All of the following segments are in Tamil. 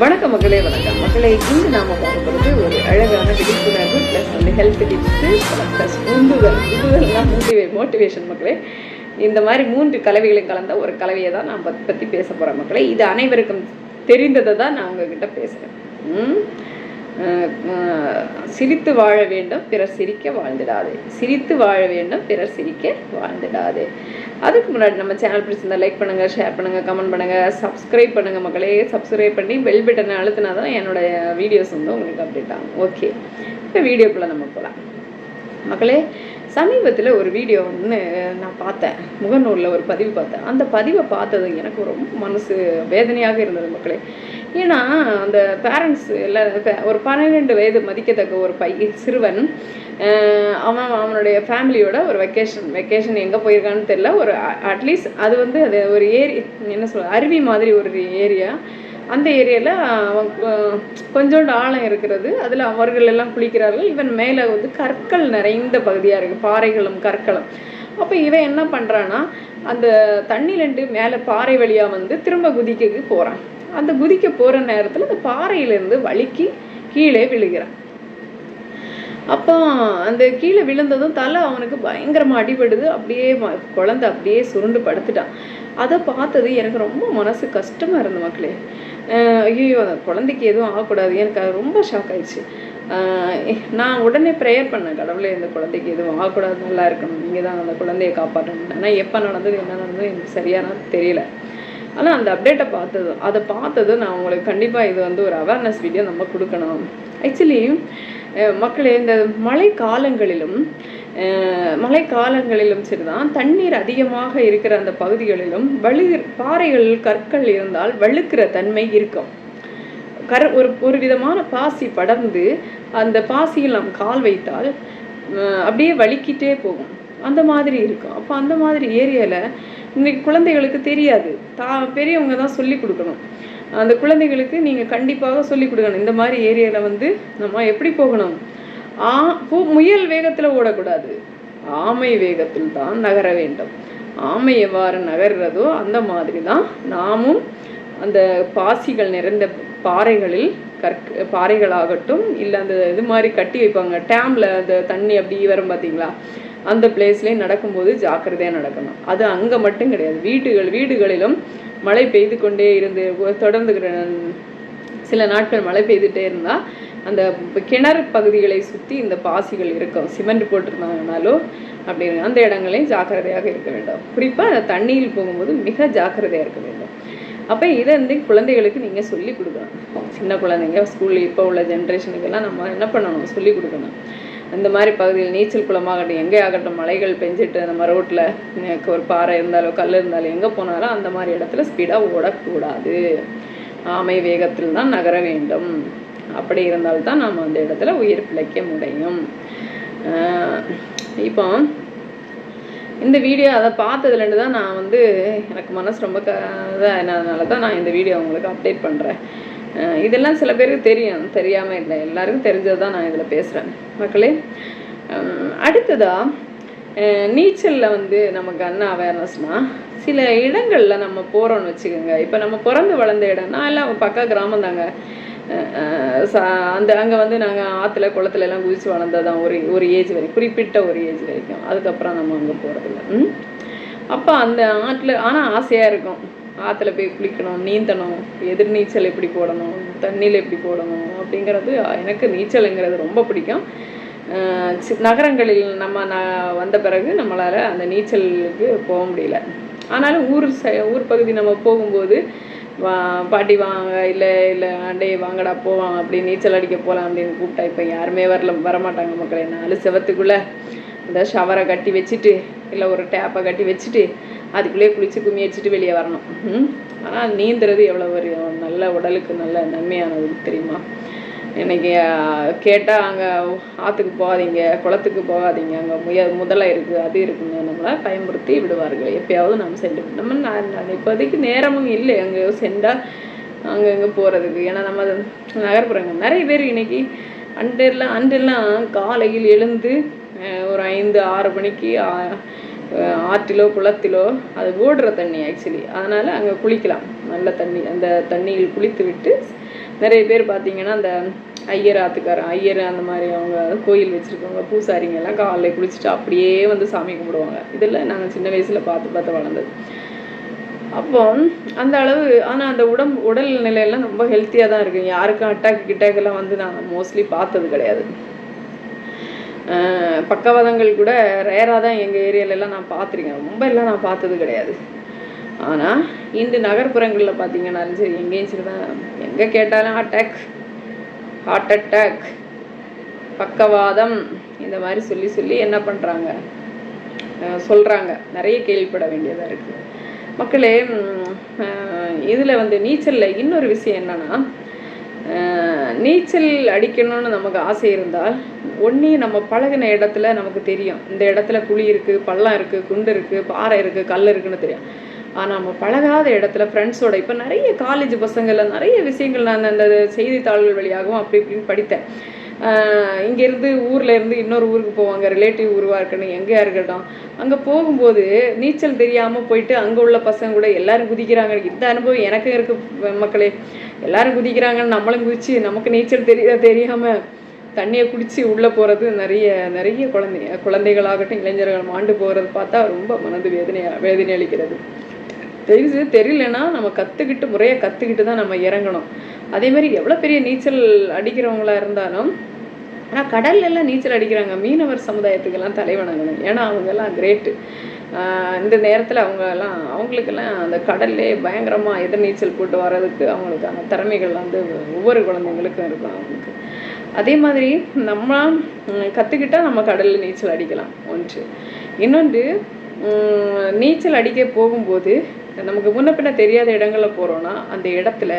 வணக்கம் மக்களே வணக்கம். மக்களே இன்று நாம பார்க்க போகிறது ஒரு அழகான விழிப்புணர்வு ப்ளஸ் வந்து ஹெல்த் டிப்ஸு ப்ளஸ் உந்துதல். உந்துதல்னா மோட்டிவே மோட்டிவேஷன் மக்களே. இந்த மாதிரி மூன்று கலவைகளும் கலந்த ஒரு கலவையை தான் நான் பத் பற்றி பேச போகிறேன் மக்களே. இது அனைவருக்கும் தெரிந்ததை தான் நான் உங்ககிட்ட பேசுகிறேன் ம்? சிரித்து வாழ வேண்டும் பிறர் சிரிக்க வாழ்ந்துடாதே. சிரித்து வாழ வேண்டும் பிறர் சிரிக்க வாழ்ந்துடாதே. அதுக்கு முன்னாடி நம்ம சேனல் பிடிச்சிருந்தா லைக் பண்ணுங்க ஷேர் பண்ணுங்க கமெண்ட் பண்ணுங்க சப்ஸ்கிரைப் பண்ணுங்க மக்களே. சப்ஸ்கிரைப் பண்ணி பெல் பட்டனை அழுத்தினா தான் என்னோட வீடியோஸ் வந்து உங்களுக்கு அப்டேட் ஆகும். ஓகே இப்போ வீடியோக்குள்ளே நம்ம போகலாம் மக்களே சமீபத்தில் ஒரு வீடியோ வந்து நான் பார்த்தேன். முகநூலில் ஒரு பதிவு பார்த்தேன். அந்த பதிவை பார்த்தது எனக்கு ரொம்ப மனசு வேதனையாக இருந்தது மக்களே. ஏன்னா அந்த பேரண்ட்ஸ் எல்லாம் ஒரு பன்னிரெண்டு வயது மதிக்கத்தக்க ஒரு பையன் சிறுவன் அவன் அவனுடைய ஃபேமிலியோட ஒரு வெக்கேஷன் வெக்கேஷன் எங்கே போயிருக்கான்னு தெரியல. ஒரு அட்லீஸ்ட் அது வந்து அது ஒரு ஏரி என்ன சொல்ல அருவி மாதிரி ஒரு ஏரியா. அந்த ஏரியாவில் கொஞ்சோண்டு ஆழம் இருக்கிறது. அதில் அவர்கள் எல்லாம் குளிக்கிறார்கள். இவன் மேலே வந்து கற்கள் நிறைந்த பகுதியாக இருக்குது பாறைகளும் கற்களும். அப்போ இவன் என்ன பண்ணுறான்னா அந்த தண்ணிலேருந்து மேலே பாறை வழியாக வந்து திரும்ப குதிக்க போகிறான் அந்த குதிக்க போகிற நேரத்தில் அந்த பாறையிலேருந்து வழுக்கி கீழே விழுகிறான். அப்போ அந்த கீழே விழுந்ததும் தலை அவனுக்கு பயங்கரமாக அடிபடுது. அப்படியே குழந்த குழந்தை அப்படியே சுருண்டு படுத்துட்டான் அதை பார்த்தது எனக்கு ரொம்ப மனசு கஷ்டமாக இருந்த மக்களே. ஐயோ அந்த குழந்தைக்கு எதுவும் ஆகக்கூடாது. எனக்கு அது ரொம்ப ஷாக் ஆயிடுச்சு. நான் உடனே ப்ரேயர் பண்ணேன். கடவுளே இந்த குழந்தைக்கு எதுவும் ஆகக்கூடாது. நல்லா இருக்கணும். நீங்கள் தான் அந்த குழந்தையை காப்பாற்றணும். ஆனால் எப்போ நடந்தது என்ன நடந்தது எனக்கு சரியான தெரியல. ஆனால் அந்த அப்டேட்டை பார்த்தது அதை பார்த்தது நான் உங்களுக்கு கண்டிப்பாக இது வந்து ஒரு அவேர்னஸ் வீடியோ நம்ம கொடுக்கணும். ஆக்சுவலி மக்களே இந்த மழை காலங்களிலும் மழை காலங்களிலும் சரிதான் தண்ணீர் அதிகமாக இருக்கிற அந்த பகுதிகளிலும் வலு பாறைகள் கற்கள் இருந்தால் வழுக்கிற தன்மை இருக்கும். கர ஒரு ஒரு விதமான பாசி படர்ந்து அந்த பாசியில் நாம் கால் வைத்தால் அப்படியே வலிக்கிட்டே போகும். அந்த மாதிரி இருக்கும். அப்போ அந்த மாதிரி ஏரியாவில் இன்னைக்கு குழந்தைகளுக்கு தெரியாது. தா பெரியவங்க தான் சொல்லி கொடுக்கணும். அந்த குழந்தைகளுக்கு நீங்கள் கண்டிப்பாக சொல்லிக் கொடுக்கணும். இந்த மாதிரி ஏரியாவில் வந்து நம்ம எப்படி போகணும்? ஆ பூ முயல் வேகத்தில் ஓடக்கூடாது. ஆமை வேகத்தில் தான் நகர வேண்டும். ஆமை எவ்வாறு நகர்றதோ அந்த மாதிரி தான் நாமும் அந்த பாசிகள் நிறைந்த பாறைகளில் கற்க பாறைகளாகட்டும் இல்லை அந்த இது மாதிரி கட்டி வைப்பாங்க. டேமில் அந்த தண்ணி அப்படி வரும் பார்த்தீங்களா அந்த பிளேஸ்லேயும் நடக்கும்போது ஜாக்கிரதையாக நடக்கணும். அது அங்கே மட்டும் கிடையாது. வீடுகள் வீடுகளிலும் மழை பெய்து கொண்டே இருந்து ஒ- தொடர்ந்து சில நாட்கள் மழை பெய்துட்டே இருந்தால் அந்த கிணறு பகுதிகளை சுற்றி இந்த பாசிகள் இருக்கும். சிமெண்ட் போட்டிருந்தாங்கனாலோ அப்படி அந்த இடங்களையும் ஜாக்கிரதையாக இருக்க வேண்டும். குறிப்பாக அந்த தண்ணியில் போகும்போது மிக ஜாக்கிரதையாக இருக்க வேண்டும். அப்போ இதை வந்து குழந்தைகளுக்கு நீங்கள் சொல்லி கொடுக்கணும். சின்ன குழந்தைங்க ஸ்கூலில் இப்போ உள்ள ஜென்ரேஷனுக்கெல்லாம் நம்ம என்ன பண்ணணும்? சொல்லி கொடுக்கணும். இந்த மாதிரி பகுதியில் நீச்சல் குளமாகட்டும் எங்கே ஆகட்டும் மலைகள் பெஞ்சிட்டு நம்ம ரோட்டில் ஒரு பாறை இருந்தாலோ கல் இருந்தாலும் எங்கே போனாலும் அந்த மாதிரி இடத்துல ஸ்பீடாக ஓடக்கூடாது. ஆமை வேகத்தில் தான் நகர வேண்டும். அப்படி இருந்தால்தான் நாம் அந்த இடத்துல உயிர் பிழைக்க முடியும். இப்போ இந்த வீடியோ அதை பார்த்ததுலேருந்து தான் நான் வந்து எனக்கு மனசு ரொம்ப க அதனால தான் நான் இந்த வீடியோ உங்களுக்கு அப்டேட் பண்ணுறேன் இதெல்லாம் சில பேருக்கு தெரியும். தெரியாமல் இல்லை. எல்லாருக்கும் தெரிஞ்சது தான் நான் இதில் பேசுகிறேன். மக்களே அடுத்ததாக நீச்சலில் வந்து நமக்கு என்ன அவேர்னஸ்னால் சில இடங்களில் நம்ம போகிறோம்னு வச்சுக்கோங்க. இப்போ நம்ம பிறந்து வளர்ந்த இடம் எல்லாம் பக்கா கிராமம் தாங்க. அந்த அங்கே வந்து நாங்கள் ஆற்றுல குளத்துல எல்லாம் குதிச்சு வளர்ந்ததான் ஒரு ஒரு ஏஜ் வரைக்கும். குறிப்பிட்ட ஒரு ஏஜ் வரைக்கும். அதுக்கப்புறம் நம்ம அங்கே போகிறதில்ல அப்போ அந்த ஆற்றுல ஆனால் ஆசையாக இருக்கும். ஆற்றுல போய் குளிக்கணும் நீந்தணும் எதிர் நீச்சல் எப்படி போடணும் தண்ணியில் எப்படி போடணும் அப்படிங்கிறது எனக்கு நீச்சலுங்கிறது ரொம்ப பிடிக்கும். சி- நகரங்களில் நம்ம ந வந்த பிறகு நம்மளால் அந்த நீச்சலுக்கு போக முடியல. ஆனாலும் ஊர் சை ஊர் பகுதி நம்ம போகும்போது வா பாட்டி வாங்க இல்லை இல்லை அண்டே வாங்கடா போவாங்க அப்படி நீச்சல் அடிக்க போகலாம் அப்படின்னு கூப்பிட்டா இப்போ யாருமே வரல வரமாட்டாங்க மக்களே. நாலு செவத்துக்குள்ளே இந்த ஷவரை கட்டி வச்சுட்டு இல்லை ஒரு டேப்பை கட்டி வச்சுட்டு அதுக்குள்ளேயே குளிச்சு கும்மி வச்சுட்டு வெளியே வரணும். ஆனால் நீந்துறது எவ்வளோ ஒரு நல்ல உடலுக்கு நல்ல நன்மையானது தெரியுமா? இன்னைக்கு கேட்டால் அங்கே ஆற்றுக்கு போகாதீங்க குளத்துக்கு போகாதீங்க அங்கே முய முதலை இருக்குது அது இருக்குங்க நம்மளை பயமுறுத்தி விடுவார்கள். எப்பயாவது நாம் சென்று நம்ம ந- ந- இப்போதைக்கு நேரமும் இல்லை அங்கே சென்றால் அங்கே இங்கே போகிறதுக்கு ஏன்னா நம்ம நகர்ப்புறங்கள். நிறைய பேர் இன்னைக்கு அன்றெல்லாம் அன்றெல்லாம் காலையில் எழுந்து ஒரு ஐந்து ஆறு மணிக்கு ஆற்றிலோ குளத்திலோ அது ஓடுற தண்ணி ஆக்சுவலி அதனால் அங்கே குளிக்கலாம். நல்ல தண்ணி அந்த தண்ணியில் குளித்து விட்டு நிறைய பேர் பார்த்தீங்கன்னா அந்த ஐயர் ஆத்துக்காரன் ஐயர் அந்த மாதிரி அவங்க கோயில் வச்சுருக்கவங்க பூசாரிங்கெல்லாம் எல்லாம் காலைல குளிச்சுட்டு அப்படியே வந்து சாமி கும்பிடுவாங்க. இதெல்லாம் நாங்கள் சின்ன வயசில் பார்த்து பார்த்து வளர்ந்தது. அப்போ அந்த அளவு ஆனால் அந்த உடம்பு உடல் நிலையெல்லாம் ரொம்ப ஹெல்த்தியாக தான் இருக்குது யாருக்கும் அட்டாக் கிட்டாக்கெல்லாம் வந்து நாங்கள் மோஸ்ட்லி பார்த்தது கிடையாது. பக்கவாதங்கள் கூட ரேராக தான் எங்கள் ஏரியாலெல்லாம் நான் பார்த்துருக்கேன். ரொம்ப எல்லாம் நான் பார்த்தது கிடையாது. ஆனால் இன்று நகர்ப்புறங்களில் பார்த்தீங்கன்னாலும் சரி எங்கேயும் சரி தான். எங்கே கேட்டாலும் அட்டாக் ஹார்ட் அட்டாக் பக்கவாதம் இந்த மாதிரி சொல்லி சொல்லி என்ன பண்ணுறாங்க சொல்கிறாங்க நிறைய கேள்விப்பட வேண்டியதாக இருக்குது மக்களே இதில் வந்து நீச்சலில் இன்னொரு விஷயம் என்னன்னா நீச்சல் அடிக்கணும்னு நமக்கு ஆசை இருந்தால் ஒன்றே நம்ம பழகின இடத்துல நமக்கு தெரியும். இந்த இடத்துல குழி இருக்குது பள்ளம் இருக்குது குண்டு இருக்குது பாறை இருக்குது கல் இருக்குன்னு தெரியும். ஆனால் நம்ம பழகாத இடத்துல ஃப்ரெண்ட்ஸோட இப்போ நிறைய காலேஜ் பசங்களில் நிறைய விஷயங்கள் நான் அந்த செய்தித்தாள்கள் வழியாகவும் அப்படி இப்படின்னு படித்தேன். இங்கேருந்து ஊரில் இருந்து இன்னொரு ஊருக்கு போவாங்க ரிலேட்டிவ் ஊருவாக இருக்கணும் எங்கேயா இருக்கட்டும். அங்கே போகும்போது நீச்சல் தெரியாமல் போயிட்டு அங்கே உள்ள பசங்க கூட எல்லாரும் குதிக்கிறாங்க. இந்த அனுபவம் எனக்கும் இருக்கு மக்களே. எல்லாரும் குதிக்கிறாங்கன்னு நம்மளும் குதிச்சு நமக்கு நீச்சல் தெரிய தெரியாமல் தண்ணியை குடித்து உள்ளே போகிறது நிறைய நிறைய குழந்தை குழந்தைகளாகட்டும் இளைஞர்கள் மாண்டு போகிறது பார்த்தா ரொம்ப மனது வேதனையா வேதனை அளிக்கிறது. தெரிஞ்சு செய்து தெரியலனா நம்ம கற்றுக்கிட்டு முறையாக கற்றுக்கிட்டு தான் நம்ம இறங்கணும். அதே மாதிரி எவ்வளோ பெரிய நீச்சல் அடிக்கிறவங்களா இருந்தாலும் ஆனால் கடல்ல எல்லாம் நீச்சல் அடிக்கிறாங்க. மீனவர் சமுதாயத்துக்கெல்லாம் தலைவணங்கணும். ஏன்னா அவங்கெல்லாம் கிரேட்டு இந்த நேரத்தில் அவங்கெல்லாம் அவங்களுக்கெல்லாம் அந்த கடல்லே பயங்கரமாக எதிர் நீச்சல் போட்டு வர்றதுக்கு அவங்களுக்கான திறமைகள் வந்து ஒவ்வொரு குழந்தைங்களுக்கும் இருக்கும். அவங்களுக்கு அதே மாதிரி நம்ம கற்றுக்கிட்டால் நம்ம கடலில் நீச்சல் அடிக்கலாம். ஒன்று. இன்னொன்று நீச்சல் அடிக்க போகும்போது நமக்கு முன்ன பின்ன தெரியாத இடங்களில் போகிறோன்னா அந்த இடத்துல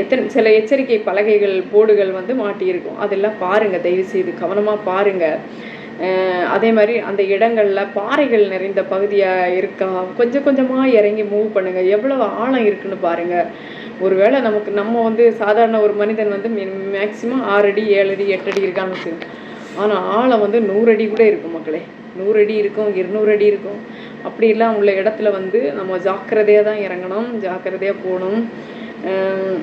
எத்தனை சில எச்சரிக்கை பலகைகள் போர்டுகள் வந்து மாட்டியிருக்கும். அதெல்லாம் பாருங்கள் தயவு செய்து கவனமாக பாருங்கள் அதே மாதிரி அந்த இடங்களில் பாறைகள் நிறைந்த பகுதியாக இருக்கா கொஞ்சம் கொஞ்சமாக இறங்கி மூவ் பண்ணுங்கள் எவ்வளோ ஆழம் இருக்குன்னு பாருங்கள் ஒருவேளை நமக்கு நம்ம வந்து சாதாரண ஒரு மனிதன் வந்து மேக்சிமம் ஆறு அடி ஏழு அடி எட்டு அடி இருக்கான்னு வச்சுக்கோங்க. ஆனால் ஆழம் வந்து நூறு அடி கூட இருக்கும் மக்களே. நூறு அடி இருக்கும் இருநூறு அடி இருக்கும் அப்படிலாம் உள்ள இடத்துல வந்து நம்ம ஜாக்கிரதையாக தான் இறங்கணும் ஜாக்கிரதையாக போகணும்.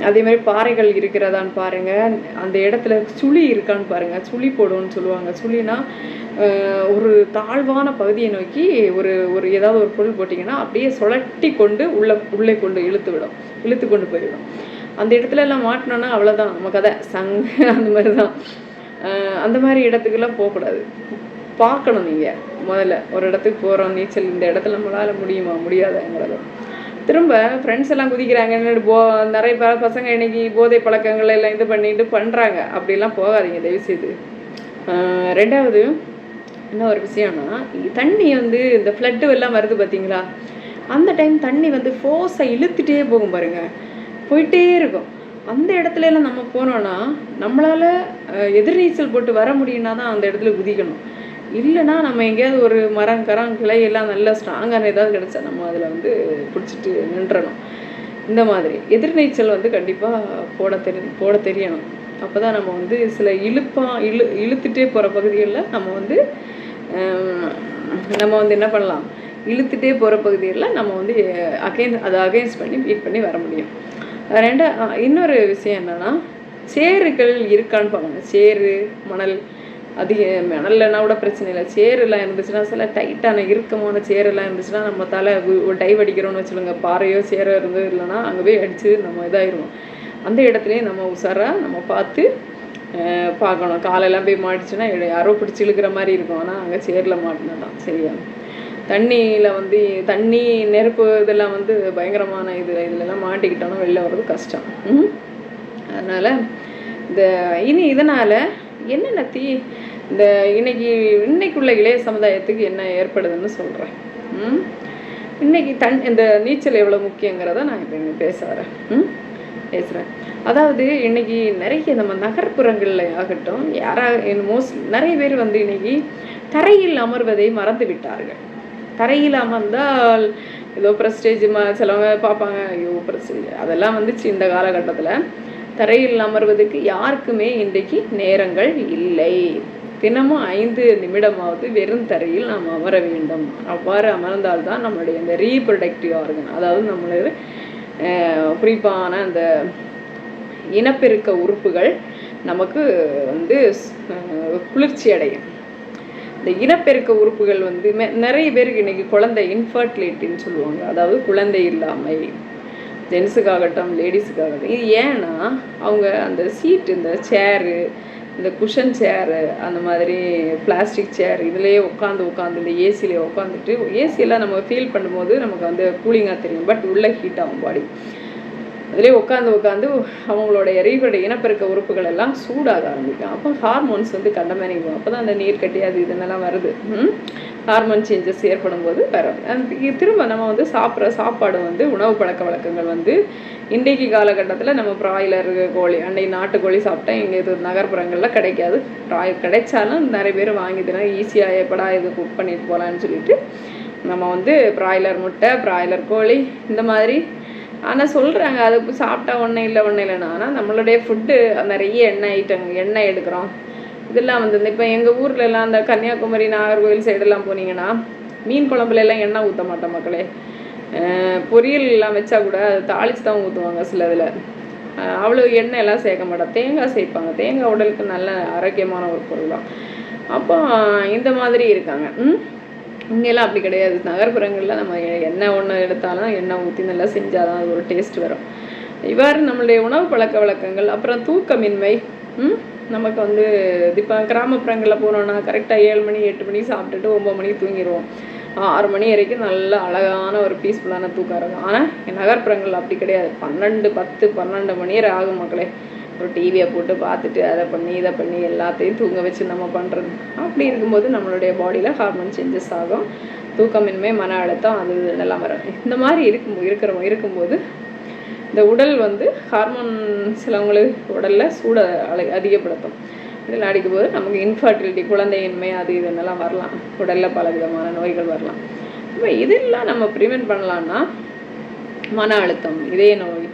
அதே மாதிரி பாறைகள் இருக்கிறதான்னு பாருங்கள் அந்த இடத்துல சுழி இருக்கான்னு பாருங்கள் சுழி போடுவோம்னு சொல்லுவாங்க. சுழினா ஒரு தாழ்வான பகுதியை நோக்கி ஒரு ஒரு ஏதாவது ஒரு பொருள் போட்டிங்கன்னா அப்படியே சுழட்டி கொண்டு உள்ளே உள்ளே கொண்டு இழுத்து விடும். இழுத்து கொண்டு போயிடும். அந்த இடத்துல எல்லாம் மாட்டினோன்னா அவ்வளோதான் நம்ம கதை. சங் அந்த மாதிரி தான் அந்த மாதிரி இடத்துக்கெல்லாம் போகக்கூடாது. பார்க்கணும் நீங்கள் முதல்ல ஒரு இடத்துக்கு போகிறோம் நீச்சல் இந்த இடத்துல நம்மளால் முடியுமா? முடியாதாங்கிறத. திரும்ப ஃப்ரெண்ட்ஸ் எல்லாம் குதிக்கிறாங்கன்னு போ நிறைய ப- பசங்க இன்னைக்கு போதை பழக்கங்கள் எல்லாம் இது பண்ணிட்டு பண்ணுறாங்க அப்படிலாம் போகாதீங்க தயவுசெய்து. செய்து ரெண்டாவது என்ன ஒரு விஷயம்னா தண்ணி வந்து இந்த ஃப்ளட்டு எல்லாம் வருது பார்த்தீங்களா அந்த டைம் தண்ணி வந்து ஃபோர்ஸை இழுத்துட்டே போகும் பாருங்க. போயிட்டே இருக்கும். அந்த இடத்துல எல்லாம் நம்ம போனோம்னா நம்மளால் எதிர்நீச்சல் போட்டு வர முடியும்னா தான் அந்த இடத்துல குதிக்கணும். இல்லைன்னா நம்ம எங்கேயாவது ஒரு மரம் கரம் கிளை எல்லாம் நல்லா ஸ்ட்ராங்கான ஏதாவது கிடைச்சா நம்ம அதில் வந்து பிடிச்சிட்டு நின்றணும். இந்த மாதிரி. எதிர்நீச்சல் வந்து கண்டிப்பாக போட தெரி போட தெரியணும். அப்போ தான் நம்ம வந்து சில இழுப்பா இழு இழுத்துட்டே போகிற பகுதிகளில் நம்ம வந்து நம்ம வந்து என்ன பண்ணலாம்? இழுத்துட்டே போகிற பகுதிகளில் நம்ம வந்து அகைன் அதை அகெயின்ஸ்ட் பண்ணி பீட் பண்ணி வர முடியும். ரெண்டா இன்னொரு விஷயம் என்னென்னா சேறுகள் இருக்கான்னு பார்க்கணும். சேறு மணல் அதிக மணல்லனா கூட பிரச்சனை இல்லை. சேரெல்லாம் இருந்துச்சுன்னா சில டைட்டான இறுக்கமான சேரெல்லாம் இருந்துச்சுன்னா நம்ம தலை ஒரு டைவ் அடிக்கிறோம்னு வச்சுக்கோங்க. பாறையோ சேரோ இருந்தது இல்லைன்னா அங்கே போய் அடித்து நம்ம இதாயிருவோம். அந்த இடத்துலையே நம்ம உஷாராக நம்ம பார்த்து பார்க்கணும். காலெல்லாம் போய் மாட்டுச்சுன்னா யாரோ பிடிச்சி இழுக்கிற மாதிரி இருக்கும். ஆனால் அங்கே சேரில் மாட்டினா தான். சரியா? தண்ணியில் வந்து தண்ணி நெருப்பு இதெல்லாம் வந்து பயங்கரமான இது இதுலலாம் மாட்டிக்கிட்டோன்னா வெளில வர்றது கஷ்டம். அதனால் இந்த இனி இதனால் என்னென்ன தீ இந்த இன்னைக்கு இன்னைக்குள்ள இளைய சமுதாயத்துக்கு என்ன ஏற்படுதுன்னு சொல்கிறேன் ம்? இன்னைக்கு தன் இந்த நீச்சல் எவ்வளோ முக்கியங்கிறத நான் இப்போ இங்கே பேச வரேன். ம்? பேசுகிறேன் அதாவது இன்னைக்கு நிறைய நம்ம நகர்ப்புறங்களில் ஆகட்டும் யாராக மோஸ்ட் நிறைய பேர் வந்து இன்னைக்கு தரையில் அமர்வதை மறந்து விட்டார்கள். தரையில் அமர்ந்தால் ஏதோ ப்ரெஸ்டேஜ் சிலவங்க பார்ப்பாங்க ஐயோ ப்ரெஸ்டேஜ் அதெல்லாம் வந்துச்சு இந்த காலகட்டத்தில். தரையில் அமர்வதற்கு யாருக்குமே இன்றைக்கு நேரங்கள் இல்லை. தினமும் ஐந்து நிமிடமாவது வெறும் தரையில் நாம் அமர வேண்டும். அவ்வாறு அமர்ந்தால்தான் நம்மளுடைய இந்த ரீப்ரொடக்டிவ் ஆர்கன் அதாவது நம்மளுடைய குறிப்பான அந்த இனப்பெருக்க உறுப்புகள் நமக்கு வந்து குளிர்ச்சி அடையும். இந்த இனப்பெருக்க உறுப்புகள் வந்து நிறைய பேருக்கு இன்னைக்கு குழந்தை இன்ஃபர்டிலிட்டின்னு சொல்லுவாங்க. அதாவது குழந்தை இல்லாமை. ஜென்ஸுக்காகட்டும் லேடிஸுக்காகட்டும் இது ஏன்னா அவங்க அந்த சீட் இந்த சேரு இந்த குஷன் சேரு அந்த மாதிரி பிளாஸ்டிக் சேர் இதுலேயே உட்காந்து உட்காந்து இந்த ஏசிலே உட்காந்துட்டு ஏசியெல்லாம் நம்ம ஃபீல் பண்ணும்போது நமக்கு வந்து கூலிங்காக தெரியும். பட் உள்ளே ஹீட் ஆகும் பாடி அதிலே உட்காந்து உட்காந்து அவங்களோட எரிபட இனப்பெருக்க உறுப்புகள் எல்லாம் சூடாக ஆரம்பிக்கும். அப்போ ஹார்மோன்ஸ் வந்து கண்டமேனிக்கும். அப்போ தான் அந்த நீர் கட்டி அது இதெல்லாம் வருது. ஹார்மோன் சேஞ்சஸ் ஏற்படும் போது வரும். திரும்ப நம்ம வந்து சாப்பிட்ற சாப்பாடு வந்து உணவு பழக்க வழக்கங்கள் வந்து இன்றைக்கு காலகட்டத்தில் நம்ம பிராய்லர் கோழி அன்னை நாட்டுக்கோழி சாப்பிட்டா இங்கே இது நகர்ப்புறங்களில் கிடைக்காது. ப்ராய் கிடைச்சாலும் நிறைய பேர் வாங்கிதுனா ஈஸியாக எப்படா இது குக் பண்ணிட்டு போகலான்னு சொல்லிட்டு நம்ம வந்து பிராய்லர் முட்டை பிராய்லர் கோழி இந்த மாதிரி ஆனால் சொல்கிறாங்க அது சாப்பிட்டா ஒன்றும் இல்லை ஒன்றும் இல்லைன்னா. ஆனால் நம்மளுடைய ஃபுட்டு நிறைய எண்ணெய் ஐட்டம் எண்ணெய் எடுக்கிறோம். இதெல்லாம் வந்து இப்போ எங்கள் ஊர்ல அந்த கன்னியாகுமரி நாகர்கோவில் சைடெல்லாம் போனீங்கன்னா மீன் குழம்புல எல்லாம் எண்ணெய் ஊற்ற மாட்டோம் மக்களே. பொரியல் எல்லாம் வச்சா கூட அது தாளித்து தான் ஊற்றுவாங்க சில இதில் அவ்வளோ எண்ணெய் எல்லாம் சேர்க்க மாட்டோம். தேங்காய் சேர்ப்பாங்க. தேங்காய் உடலுக்கு நல்ல ஆரோக்கியமான ஒரு பொருள் தான். அப்போ இந்த மாதிரி இருக்காங்க. ம்? இங்கெல்லாம் அப்படி கிடையாது. நகர்ப்புறங்களில் நம்ம எண்ணெய் ஒன்று எடுத்தாலும் எண்ணெய் ஊற்றி நல்லா செஞ்சால் தான் அது ஒரு டேஸ்ட் வரும். இவ்வாறு நம்மளுடைய உணவு பழக்க வழக்கங்கள் அப்புறம் தூக்கமின்மை ம்? நமக்கு வந்து இப்போ கிராமப்புறங்களில் போனோன்னா கரெக்டாக ஏழு மணி எட்டு மணிக்கு சாப்பிட்டுட்டு ஒம்பது மணிக்கு தூங்கிடுவோம் ஆறு மணி வரைக்கும் நல்ல அழகான ஒரு பீஸ்ஃபுல்லான தூக்கம் இருக்கும். ஆனால் நகர்ப்புறங்கள் அப்படி கிடையாது. பன்னெண்டு பத்து பன்னெண்டு மணி வரை ஆகும் மக்களே. ஒரு டிவியை போட்டு பார்த்துட்டு அதை பண்ணி இதை பண்ணி எல்லாத்தையும் தூங்க வச்சு நம்ம பண்ணுறது அப்படி இருக்கும்போது நம்மளுடைய பாடியில் ஹார்மோன் சேஞ்சஸ் ஆகும். தூக்கமின்மை மன அழுத்தம் அது இதெல்லாம் வரும். இந்த மாதிரி இருக்கும் இருக்கிற இருக்கும்போது இந்த உடல் வந்து ஹார்மோன் சிலவங்களுக்கு உடலில் சூட அலை அதிகப்படுத்தும். இதில் அடிக்கும்போது நமக்கு இன்ஃபர்டிலிட்டி குழந்தையின்மை அது இதுன்னெல்லாம் வரலாம். உடலில் பல விதமான நோய்கள் வரலாம். இப்போ இதெல்லாம் நம்ம ப்ரிவென்ட் பண்ணலான்னா மன அழுத்தம் இதய நோய்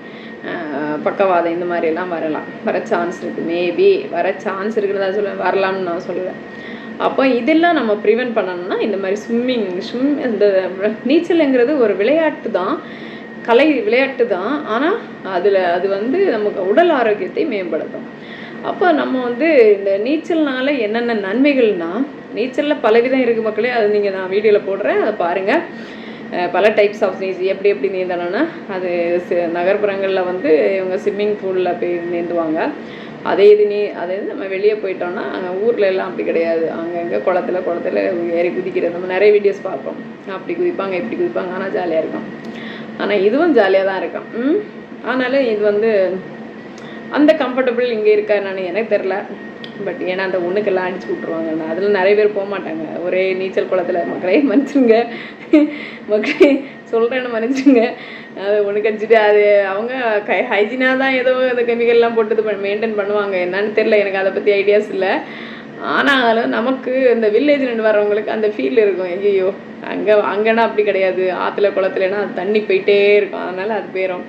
பக்கவாதம் இந்த மாதிரி எல்லாம் வரலாம். வர சான்ஸ் இருக்குது மேபி வர சான்ஸ் இருக்குன்னு தான் சொல்லுவேன். வரலாம்னு நான் சொல்லுவேன். அப்போ இதெல்லாம் நம்ம ப்ரிவென்ட் பண்ணணும்னா இந்த மாதிரி ஸ்விம்மிங் ஸ்விம் இந்த நீச்சலுங்கிறது ஒரு விளையாட்டு தான். கலை விளையாட்டு தான். ஆனால் அதில் அது வந்து நமக்கு உடல் ஆரோக்கியத்தை மேம்படுத்தும். அப்போ நம்ம வந்து இந்த நீச்சல்னால என்னென்ன நன்மைகள்னா நீச்சலில் பலவிதம் இருக்குது மக்களே. அது நீங்கள் நான் வீடியோவில் போடுறேன். அதை பாருங்கள் பல டைப்ஸ் ஆஃப் நீச்சல் எப்படி எப்படி நீந்தணும்னா அது நகர்ப்புறங்களில் வந்து இவங்க ஸ்விம்மிங் பூலில் போய் நீந்துவாங்க. அதே இது நீ அதே இது நம்ம வெளியே போயிட்டோம்னா அங்கே ஊரில் எல்லாம் அப்படி கிடையாது. அங்கங்கே குளத்துல குளத்துல ஏறி குதிக்கிறது. நம்ம நிறைய வீடியோஸ் பார்ப்போம். அப்படி குதிப்பாங்க இப்படி குதிப்பாங்க. ஆனால் ஜாலியாக இருக்கும். ஆனால் இதுவும் ஜாலியாக தான் இருக்கும். ஆனாலும் இது வந்து அந்த கம்ஃபர்டபுள் இங்கே இருக்கா என்னன்னு எனக்கு தெரில பட் ஏன்னா அந்த ஒன்றுக்கெல்லாம் அடிச்சு விட்ருவாங்க அதில் நிறைய பேர் போக மாட்டாங்க. ஒரே நீச்சல் குளத்துல மக்களே மன்னிச்சுங்க மக்களே சொல்கிறேன்னு மன்னிச்சுங்க அது ஒன்று கடிச்சிட்டு அது அவங்க கை ஹைஜீனாக தான் ஏதோ அந்த கெமிக்கல்லாம் போட்டு இது மெயின்டைன் பண்ணுவாங்க. என்னன்னு தெரில எனக்கு அதை பற்றி ஐடியாஸ் இல்லை. ஆனாலும் நமக்கு இந்த வில்லேஜ்லேருந்து வர்றவங்களுக்கு அந்த ஃபீல் இருக்கும். ஐயோ அங்கே அங்கேனா அப்படி கிடையாது. ஆற்றுல குளத்துலனா அது தண்ணி போயிட்டே இருக்கும். அதனால் அது போயிடும்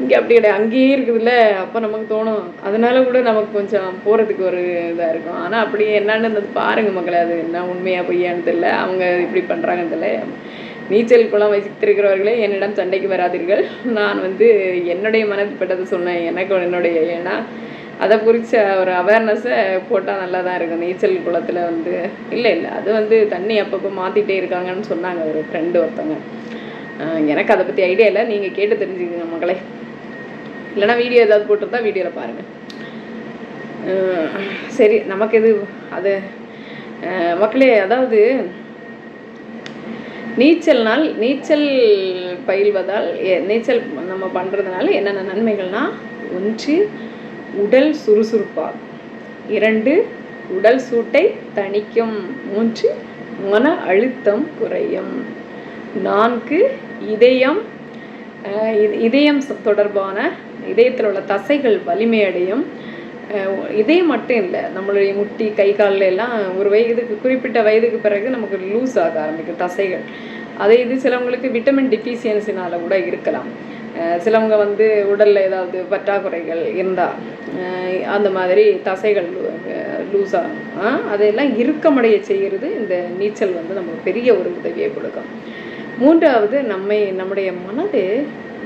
இங்கே அப்படி கிடையாது. அங்கேயே இருக்குதுல்ல. அப்போ நமக்கு தோணும். அதனால கூட நமக்கு கொஞ்சம் போகிறதுக்கு ஒரு இதாக இருக்கும். ஆனால் அப்படி என்னன்னு பாருங்கள் மக்களை அது என்ன உண்மையாக பொய்யான்னு தெரியல. அவங்க இப்படி பண்ணுறாங்கன்னு தெரியல. நீச்சல் குளம் வைத்திருக்கிறவர்களே என்னிடம் சண்டைக்கு வராதீர்கள். நான் வந்து என்னுடைய மனப்பட்டதை சொன்னேன். எனக்கு என்னுடைய ஏன்னா அதை குறித்த ஒரு அவேர்னஸை போட்டால் நல்லா தான் இருக்கும். நீச்சல் குளத்தில் வந்து இல்லை இல்லை அது வந்து தண்ணி அப்பப்போ மாற்றிட்டே இருக்காங்கன்னு சொன்னாங்க ஒரு ஃப்ரெண்டு ஒருத்தவங்க. எனக்கு அதை பற்றி ஐடியா இல்லை. நீங்கள் கேட்டு தெரிஞ்சுக்கங்க மகளே இல்லைன்னா வீடியோ ஏதாவது போட்டிருந்தா வீடியோவில் பாருங்கள் சரி நமக்கு எது அது மக்களே அதாவது நீச்சல்னால் நீச்சல் பயில்வதால் நீச்சல் நம்ம பண்ணுறதுனால என்னென்ன நன்மைகள்னா ஒன்று உடல் சுறுசுறுப்பாகும். இரண்டு உடல் சூட்டை தணிக்கும். மூன்று மன அழுத்தம் குறையும். நான்கு இதயம் இதயம் தொடர்பான இதயத்தில் உள்ள தசைகள் வலிமையடையும். இதே இதயம் மட்டும் இல்லை நம்மளுடைய முட்டி கை காலில் எல்லாம் ஒரு வயதுக்கு குறிப்பிட்ட வயதுக்கு பிறகு நமக்கு லூஸ் ஆக ஆரம்பிக்கும் தசைகள். அதே இது சிலவங்களுக்கு விட்டமின் டிஃபிஷியன்சினால் கூட இருக்கலாம். சிலவங்க வந்து உடலில் ஏதாவது பற்றாக்குறைகள் இருந்தால் அந்த மாதிரி தசைகள் லூஸ் ஆகும். அதையெல்லாம் இறுக்கமடைய செய்கிறது இந்த நீச்சல் வந்து நமக்கு பெரிய ஒரு உதவியை கொடுக்கும். மூன்றாவது நம்மை நம்முடைய மனது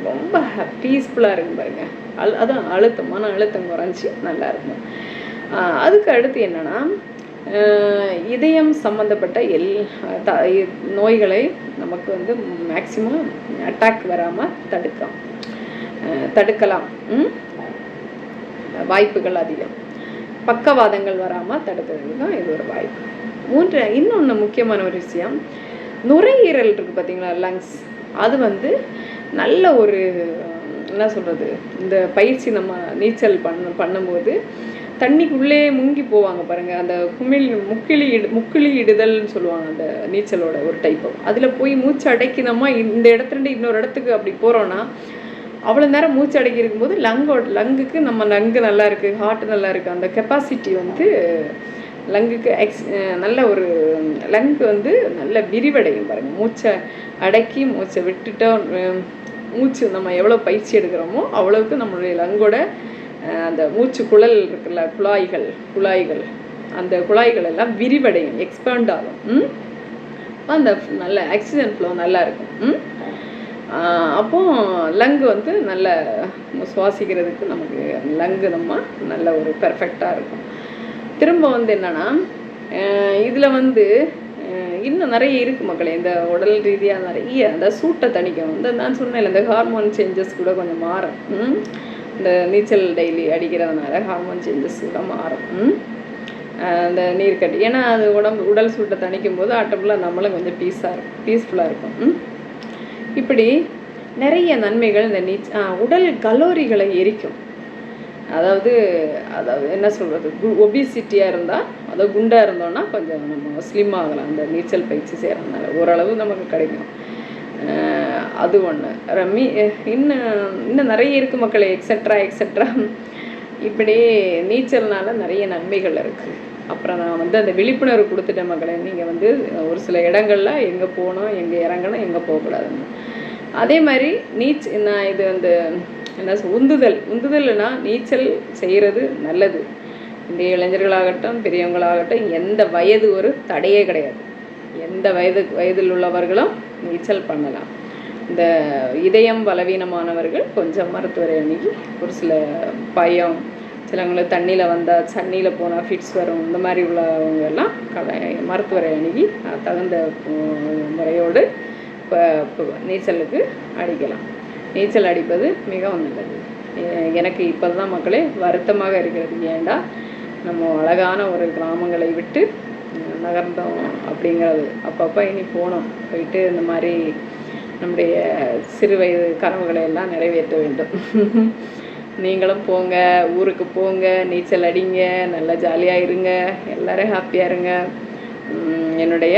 ரொம்ப பீஸ்ஃபுல்லாக இருக்கும் பாருங்க. அழு அதுதான் அழுத்தம். மன அழுத்தம் குறைஞ்சி நல்லா இருக்கும். அதுக்கு அடுத்து என்னென்னா இதயம் சம்மந்தப்பட்ட எல் த நோய்களை நமக்கு வந்து மேக்சிமம் அட்டாக் வராமல் தடுக்கலாம். தடுக்கலாம். வாய்ப்புகள் அதிகம். பக்கவாதங்கள் வராமல் தடுக்கிறதுக்கு தான் இது ஒரு வாய்ப்பு. மூன்று இன்னொன்று முக்கியமான ஒரு விஷயம். நுரையீரல் இருக்குது பார்த்தீங்களா லங்ஸ் அது வந்து நல்ல ஒரு என்ன சொல்கிறது இந்த பயிற்சி நம்ம நீச்சல் பண்ண பண்ணும்போது தண்ணிக்குள்ளே முங்கி போவாங்க பாருங்கள் அந்த குமிழ் முக்கிளி இடு முக்கிளி இடுதல்னு சொல்லுவாங்க அந்த நீச்சலோட ஒரு டைப்பு அதில் போய் மூச்சு அடைக்கினோமா நம்ம இந்த இடத்துலேருந்து இன்னொரு இடத்துக்கு அப்படி போகிறோன்னா அவ்வளோ நேரம் மூச்சு அடக்கி இருக்கும்போது லங்கோட லங்குக்கு நம்ம லங்கு நல்லா இருக்குது ஹார்ட் நல்லா இருக்குது அந்த கெப்பாசிட்டி வந்து லங்குக்கு எக்ஸ் நல்ல ஒரு லங்கு வந்து நல்ல விரிவடையும் பாருங்கள் மூச்சை அடக்கி மூச்சை விட்டுட்டோம் மூச்சு நம்ம எவ்வளோ பயிற்சி எடுக்கிறோமோ அவ்வளவுக்கு நம்மளுடைய லங்கோட அந்த மூச்சு குழல் இருக்குல்ல குழாய்கள் குழாய்கள் அந்த குழாய்கள் எல்லாம் விரிவடையும் எக்ஸ்பேண்ட் ஆகும் ம்? அந்த நல்ல ஆக்சிஜன் ஃப்ளோ நல்லா இருக்கும் ம்? அப்போ லங்கு வந்து நல்ல சுவாசிக்கிறதுக்கு நமக்கு லங்கு நம்ம நல்ல ஒரு பெர்ஃபெக்டாக இருக்கும் திரும்ப வந்து என்னென்னா இதில் வந்து இன்னும் நிறைய இருக்குது மக்களே. இந்த உடல் ரீதியாக நிறைய அந்த சூட்டை தணிக்கும் இந்த நான் சொன்னேன் இந்த ஹார்மோன் சேஞ்சஸ் கூட கொஞ்சம் மாறும். ம்? இந்த நீச்சல் டெய்லி அடிக்கிறதுனால ஹார்மோன் சேஞ்சஸ் கூட மாறும். அந்த நீர் கட்டி ஏன்னா அது உடம்பு உடல் சூட்டை தணிக்கும் போது ஆட்டோமெல்லாம் நம்மளும் கொஞ்சம் பீஸாக இருக்கும். பீஸ்ஃபுல்லாக இருக்கும். இப்படி நிறைய நன்மைகள் இந்த நீச் உடல் கலோரிகளை எரிக்கும். அதாவது அதாவது என்ன சொல்கிறது ஒபிசிட்டியாக இருந்தால் அதாவது குண்டாக இருந்தோம்னா கொஞ்சம் நம்ம ஸ்லிம் ஆகலாம். அந்த நீச்சல் பயிற்சி செய்கிறதுனால ஓரளவு நமக்கு கிடைக்கும். அது ஒன்று ரம்மி இன்னும் இன்னும் நிறைய இருக்குது மக்களே. எக்ஸெட்ரா எக்ஸெட்ரா இப்படி நீச்சல்னால நிறைய நன்மைகள் இருக்குது அப்புறம் நான் வந்து அந்த விழிப்புணர்வு கொடுத்துட்டேன் மக்களே. நீங்கள் வந்து ஒரு சில இடங்கள்ல எங்கே போகணும் எங்கே இறங்கணும் எங்கே போகக்கூடாதுன்னு அதே மாதிரி நீச் நான் இது வந்து என்ன உந்துதல். உந்துதல்னா நீச்சல் செய்கிறது நல்லது. இந்த இளைஞர்களாகட்டும் பெரியவங்களாகட்டும் எந்த வயது ஒரு தடையே கிடையாது. எந்த வயது வயதில் உள்ளவர்களும் நீச்சல் பண்ணலாம். இந்த இதயம் பலவீனமானவர்கள் கொஞ்சம் மருத்துவரை அணுகி ஒரு சில பயம் சிலவங்களுக்கு தண்ணியில் வந்தால் சன்னியில் போனால் ஃபிட்ஸ் வரும் இந்த மாதிரி உள்ளவங்க எல்லாம் கல மருத்துவரை அணுகி தகுந்த முறையோடு இப்போ நீச்சலுக்கு அடிக்கலாம். நீச்சல் அடிப்பது மிகவும் நல்லது. எனக்கு இப்போ தான் மக்களே வருத்தமாக இருக்கிறது. ஏண்டா நம்ம அழகான ஒரு கிராமங்களை விட்டு நகர்ந்தோம் அப்படிங்கிறது. அப்பப்போ இனி போகணும் போயிட்டு இந்த மாதிரி நம்முடைய சிறு வயது கனவுகளை எல்லாம் நிறைவேற்ற வேண்டும். நீங்களும் போங்க ஊருக்கு போங்க நீச்சல் அடிங்க நல்லா ஜாலியாக இருங்க எல்லாரும் ஹாப்பியாக இருங்க. என்னுடைய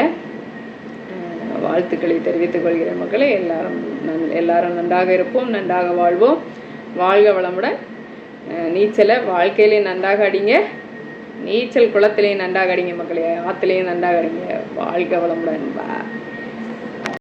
வாழ்த்துக்களை தெரிவித்துக் கொள்கிறேன் மக்களே. எல்லாரும் நன் எல்லாரும் நன்றாக இருப்போம் நன்றாக வாழ்வோம். வாழ்க வளமுடன். நீச்சலை வாழ்க்கையிலே நன்றாக அடிங்க. நீச்சல் குளத்திலையும் நன்றாக அடிங்க மக்களே ஆற்றுலையும் நன்றாக அடிங்க. வாழ்க வளமுடன். பா